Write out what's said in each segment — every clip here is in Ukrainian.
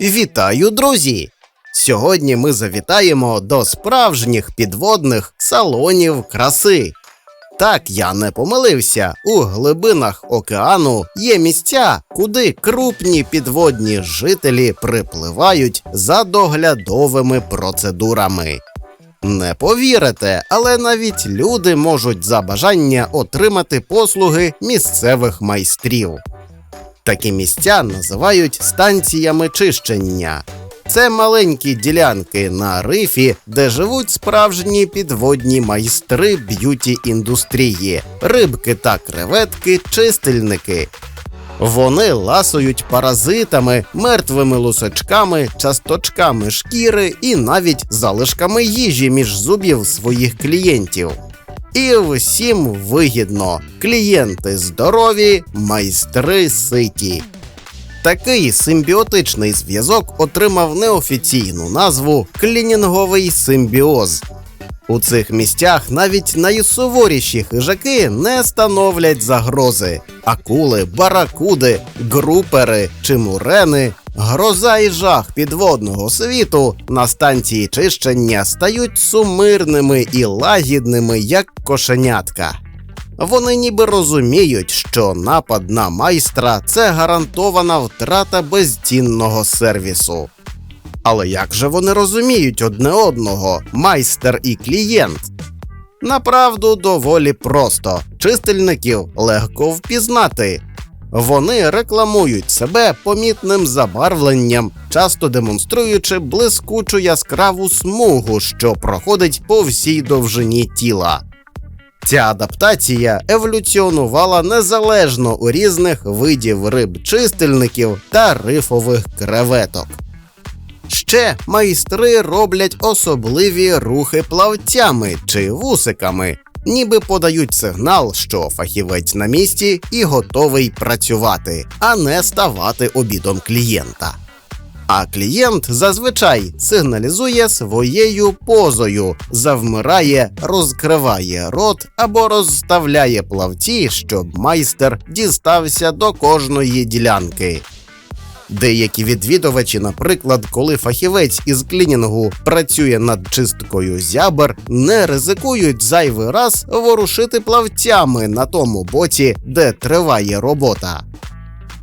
Вітаю, друзі! Сьогодні ми завітаємо до справжніх підводних салонів краси. Так, я не помилився. У глибинах океану є місця, куди крупні підводні жителі припливають за доглядовими процедурами. Не повірите, але навіть люди можуть за бажання отримати послуги місцевих майстрів. Такі місця називають станціями чищення. Це маленькі ділянки на рифі, де живуть справжні підводні майстри б'юті індустрії, рибки та креветки, чистильники. Вони ласують паразитами, мертвими лусачками, часточками шкіри і навіть залишками їжі між зубів своїх клієнтів. І всім вигідно. Клієнти здорові, майстри ситі. Такий симбіотичний зв'язок отримав неофіційну назву клінінговий симбіоз. У цих місцях навіть найсуворіші хижаки не становлять загрози. Акули, баракуди, групери чи мурени, гроза і жах підводного світу на станції чищення стають сумирними і лагідними, як кошенятка. Вони ніби розуміють, що напад на майстра це гарантована втрата безцінного сервісу. Але як же вони розуміють одне одного, майстер і клієнт? Направду доволі просто, чистильників легко впізнати. Вони рекламують себе помітним забарвленням, часто демонструючи блискучу яскраву смугу, що проходить по всій довжині тіла. Ця адаптація еволюціонувала незалежно у різних видів риб-чистильників та рифових креветок. Ще майстри роблять особливі рухи плавцями чи вусиками, ніби подають сигнал, що фахівець на місці і готовий працювати, а не ставати обідом клієнта. А клієнт зазвичай сигналізує своєю позою, завмирає, розкриває рот або розставляє плавці, щоб майстер дістався до кожної ділянки. Деякі відвідувачі, наприклад, коли фахівець із клінінгу працює над чисткою зябр, не ризикують зайвий раз ворушити плавцями на тому боці, де триває робота.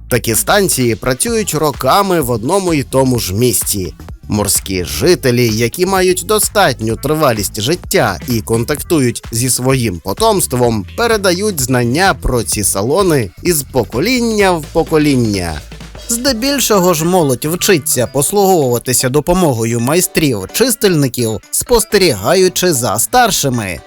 Такі станції працюють роками в одному і тому ж місці. Морські жителі, які мають достатню тривалість життя і контактують зі своїм потомством, передають знання про ці салони із покоління в покоління. Здебільшого ж молодь вчиться послуговуватися допомогою майстрів чистильників, спостерігаючи за старшими.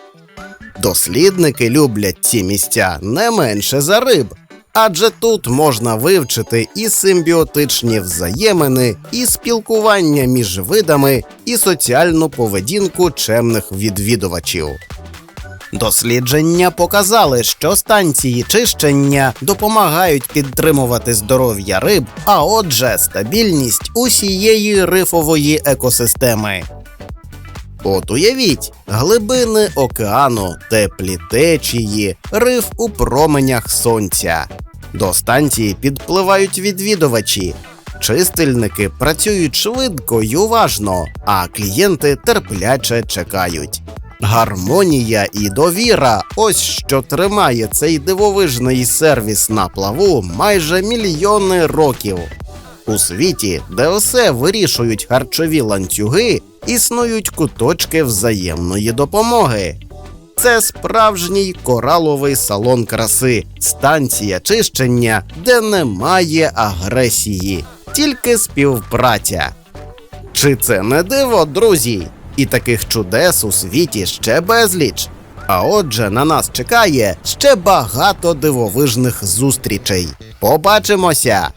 Дослідники люблять ці місця не менше за риб, адже тут можна вивчити і симбіотичні взаємини, і спілкування між видами, і соціальну поведінку чемних відвідувачів. Дослідження показали, що станції чищення допомагають підтримувати здоров'я риб, а отже, стабільність усієї рифової екосистеми. От уявіть, глибини океану, теплі течії, риф у променях сонця. До станції підпливають відвідувачі. Чистильники працюють швидко й уважно, а клієнти терпляче чекають. Гармонія і довіра ось що тримає цей дивовижний сервіс на плаву майже мільйони років. У світі, де все вирішують харчові ланцюги, існують куточки взаємної допомоги. Це справжній кораловий салон краси, станція чищення, де немає агресії, тільки співпраця. Чи це не диво, друзі? І таких чудес у світі ще безліч. А отже, на нас чекає ще багато дивовижних зустрічей. Побачимося!